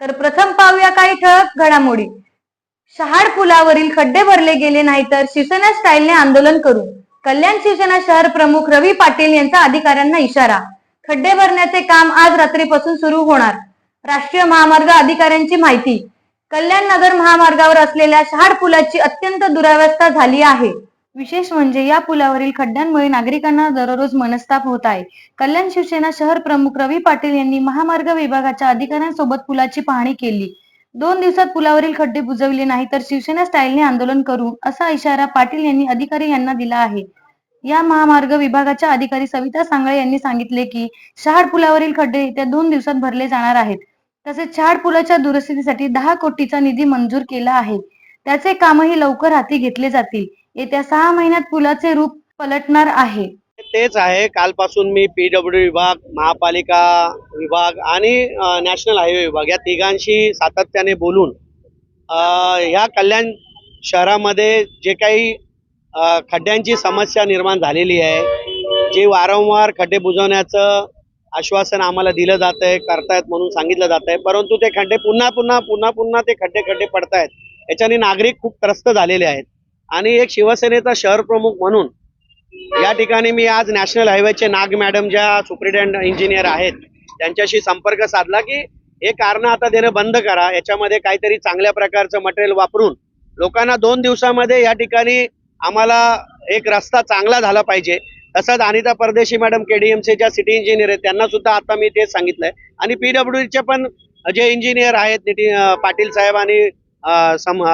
तर प्रथम पाहूया काही ठळक घडामोडी. शहाड पुलावरील खड्डे भरले गेले नाही तर शिवसेना स्टाईलने आंदोलन करू कल्याण शिवसेना शहर प्रमुख रवी पाटील यांचा अधिकाऱ्यांना इशारा. खड्डे भरण्याचे काम आज रात्रीपासून सुरू होणार. राष्ट्रीय महामार्ग अधिकाऱ्यांची माहिती. कल्याण नगर महामार्गावर असलेल्या शहाड पुलाची अत्यंत दुरावस्था झाली आहे. विशेष म्हणजे या पुलावरील खड्ड्यांमुळे नागरिकांना दररोज मनस्ताप होत आहे. कल्याण शिवसेना शहर प्रमुख रवी पाटील यांनी महामार्ग विभागाच्या अधिकाऱ्यांसोबत पुलाची पाहणी केली. दोन दिवसात पुलावरील खड्डे बुजवले नाही तर शिवसेना स्टाईलने आंदोलन करू असा इशारा पाटील यांनी अधिकारी यांना दिला आहे. या महामार्ग विभागाच्या अधिकारी सविता सांगळे यांनी सांगितले की शहाड पुलावरील खड्डे येत्या दोन दिवसात भरले जाणार आहेत. तसेच शहाड पुलाच्या दुरुस्तीसाठी दहा कोटीचा निधी मंजूर केला आहे. त्याचे कामही लवकर हाती घेतले जातील. येत्या सहा महिन्यात पुलाचे रूप पलटणार आहे. तेच आहे. कालपासून मी पीडब्ल्यू विभाग महापालिका विभाग आणि नॅशनल हायवे विभाग या तिघांशी सातत्याने बोलून ह्या कल्याण शहरामध्ये जे काही खड्ड्यांची समस्या निर्माण झालेली आहे जे वारंवार खड्डे बुजवण्याचं आश्वासन आम्हाला दिलं जात आहे करतायत म्हणून सांगितलं जात आहे परंतु ते खड्डे पुन्हा पुन्हा पुन्हा पुन्हा ते खड्डे खड्डे पडतायत. याच्याने नागरिक खूप त्रस्त झालेले आहेत. आणि एक शिवसेनेचा शहर प्रमुख म्हणून या ठिकाणी मी आज नॅशनल हायवेचे नाग मॅडम ज्या सुप्रिटेंड इंजिनियर आहेत त्यांच्याशी संपर्क साधला की हे कारण आता देणं बंद करा. याच्यामध्ये काहीतरी चांगल्या प्रकारचं मटेरियल वापरून लोकांना दोन दिवसामध्ये या ठिकाणी आम्हाला एक रस्ता चांगला झाला पाहिजे. तसंच अनिता परदेशी मॅडम केडीएमचे ज्या सिटी इंजिनियर आहेत त्यांना सुद्धा आता मी तेच सांगितलंय. आणि पीडब्ल्यूडीचे पण जे इंजिनियर आहेत नितीन पाटील साहेब आणि सम-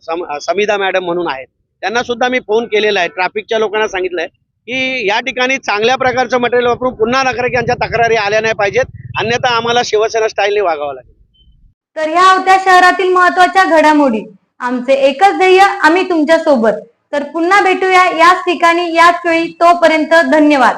समिधा मॅडम म्हणून आहेत. त्यांना सुद्धा मी फोन केलेला आहे. ट्रॅफिकच्या लोकांना सांगितलंय की या ठिकाणी चांगल्या प्रकारचं मटेरियल वापरून पुन्हा नागरिकांच्या तक्रारी आल्या नाही पाहिजेत. अन्यथा आम्हाला शिवसेना स्टाईलने वागावं लागेल. तर ह्या होत्या शहरातील महत्त्वाच्या घडामोडी. आमचे एकच ध्येय आम्ही तुमच्यासोबत तर पुन्हा भेटूया याच ठिकाणी याच वेळी तोपर्यंत धन्यवाद.